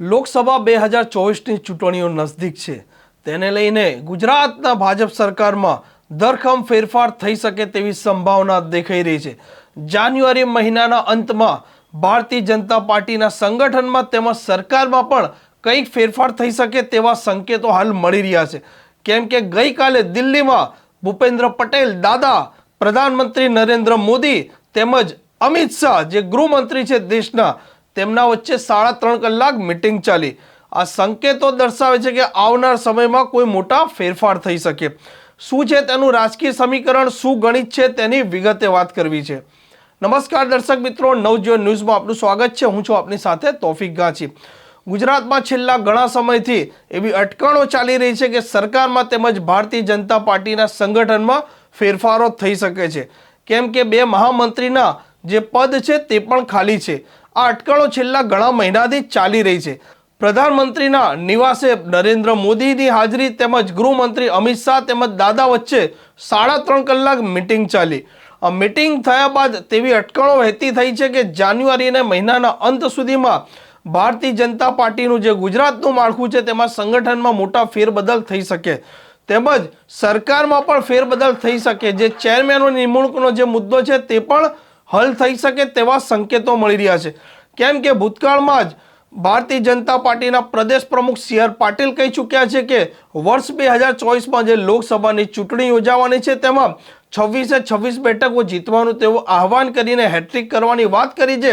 લોકસભા બે હજાર ચોવીસની ચૂંટણીઓ નજદીક છે. તેને લઈને ગુજરાતના ભાજપ સરકારમાં ધરખમ ફેરફાર થઈ શકે તેવી સંભાવના દેખાઈ રહી છે. જાન્યુઆરી મહિનાના અંતમાં ભારતીય જનતા પાર્ટીના સંગઠનમાં તેમજ સરકારમાં પણ કંઈક ફેરફાર થઈ શકે તેવા સંકેતો હાલ મળી રહ્યા છે. કેમ કે ગઈકાલે દિલ્હીમાં ભૂપેન્દ્ર પટેલ, દાદા, પ્રધાનમંત્રી નરેન્દ્ર મોદી તેમજ અમિત શાહ, જે ગૃહમંત્રી છે દેશના તેમના વચ્ચે સાડા ત્રણ કલાક મિટિંગ ચાલી. આ સંકેતો દર્શાવે છે કે આવનાર સમયમાં કોઈ મોટા ફેરફાર થઈ શકે. શું છે તેનું રાજકીય સમીકરણ? શું ગણિત છે તેની વિગતે વાત કરવી છે. નમસ્કાર દર્શક મિત્રો, નવજીવન ન્યૂઝમાં આપનું સ્વાગત છે. હું છું આપની સાથે તોફિક ગાંચી. ગુજરાતમાં છેલ્લા ઘણા સમયથી એવી અટકણો ચાલી રહી છે કે સરકારમાં તેમજ ભારતીય જનતા પાર્ટીના સંગઠનમાં ફેરફારો થઈ શકે છે. કેમ કે બે મહામંત્રીના જે પદ છે તે પણ ખાલી છે. આ અટકળો છેલ્લા ઘણા મહિનાથી ચાલી રહી છે. પ્રધાનમંત્રીના નિવાસે નરેન્દ્ર મોદીની હાજરી તેમજ ગૃહમંત્રી અમિત શાહ તેમજ દાદા વચ્ચે સાડા ત્રણ કલાક મિટિંગ ચાલી. આ મિટિંગ થયા બાદ તેવી અટકળો વહેતી થઈ છે કે જાન્યુઆરીના મહિનાના અંત સુધીમાં ભારતીય જનતા પાર્ટીનું જે ગુજરાતનું માળખું છે તેમાં સંગઠનમાં મોટા ફેરબદલ થઈ શકે. તેમજ સરકારમાં પણ ફેરબદલ થઈ શકે. જે ચેરમેનો નિમણૂકનો જે મુદ્દો છે તે પણ હલ થઈ શકે તેવા સંકેતો મળી રહ્યા છે. કેમ કે ભૂતકાળમાં જ ભારતીય જનતા પાર્ટીના પ્રદેશ પ્રમુખ સી આર પાટીલ કહી ચૂક્યા છે કે વર્ષ બે હજાર ચોવીસમાં જે લોકસભાની ચૂંટણી યોજાવાની છે, તેમાં છવ્વીસે છવ્વીસ બેઠકો જીતવાનું તેઓ આહવાન કરીને હેટ્રિક કરવાની વાત કરી છે.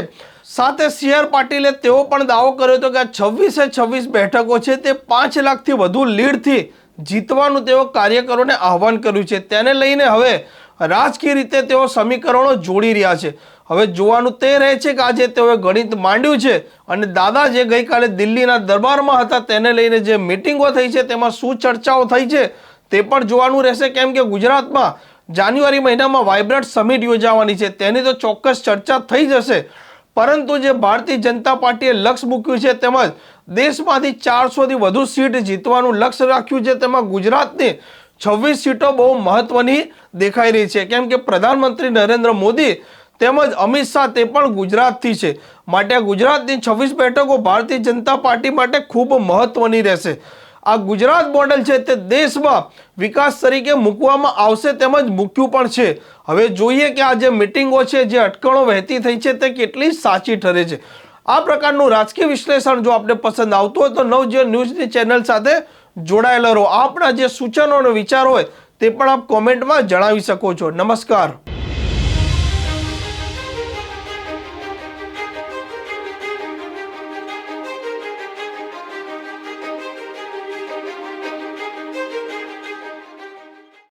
સાથે સી આર પાટીલે તેઓ પણ દાવો કર્યો હતો કે આ છવ્વીસે છવ્વીસ બેઠકો છે, તે પાંચ લાખથી વધુ લીડથી જીતવાનું તેઓ કાર્યકરોને આહવાન કર્યું છે. તેને લઈને હવે રાજકીય રીતે તેઓ સમીકરણો જોડી રહ્યા છે. હવે જોવાનું તે રહે છે કે આજે તેઓએ ગણિત માંડ્યું છે અને દાદા જે ગઈકાલે દિલ્હીના દરબારમાં હતા તેને લઈને જે મિટિંગો થઈ છે, તેમાં શું ચર્ચાઓ થઈ છે તે પણ જોવાનું રહેશે. કેમ કે ગુજરાતમાં જાન્યુઆરી મહિનામાં વાઇબ્રન્ટ સમિટ યોજાવાની છે, તેની તો ચોક્કસ ચર્ચા થઈ જશે. પરંતુ જે ભારતીય જનતા પાર્ટીએ લક્ષ્ય મૂક્યું છે તેમજ દેશમાંથી ચારસોથી વધુ સીટ જીતવાનું લક્ષ્ય રાખ્યું છે, તેમાં ગુજરાતની છવ્વીસ સીટો બહુ મહત્વની દેખાઈ રહી છે. કેમ કે પ્રધાનમંત્રી નરેન્દ્ર મોદી તેમજ અમિત શાહ તે પણ ગુજરાતથી છે. માટે ગુજરાતની છવ્વીસ બેઠકો ભારતીય જનતા પાર્ટી માટે ખૂબ મહત્વની રહેશે. આ ગુજરાત મોડેલ છે તે દેશમાં વિકાસ તરીકે મૂકવામાં આવશે તેમજ મૂક્યું પણ છે. હવે જોઈએ કે આ જે મિટિંગો છે, જે અટકણો વહેતી થઈ છે તે કેટલી સાચી ઠરે છે. આ પ્રકારનું રાજકીય વિશ્લેષણ જો આપને પસંદ આવતું હોય તો નવજીવન ન્યૂઝની ચેનલ સાથે જોડાયેલા રહો. આપણા જે સૂચનો અને વિચાર હોય તે પણ આપ કોમેન્ટમાં જણાવી શકો છો. નમસ્કાર.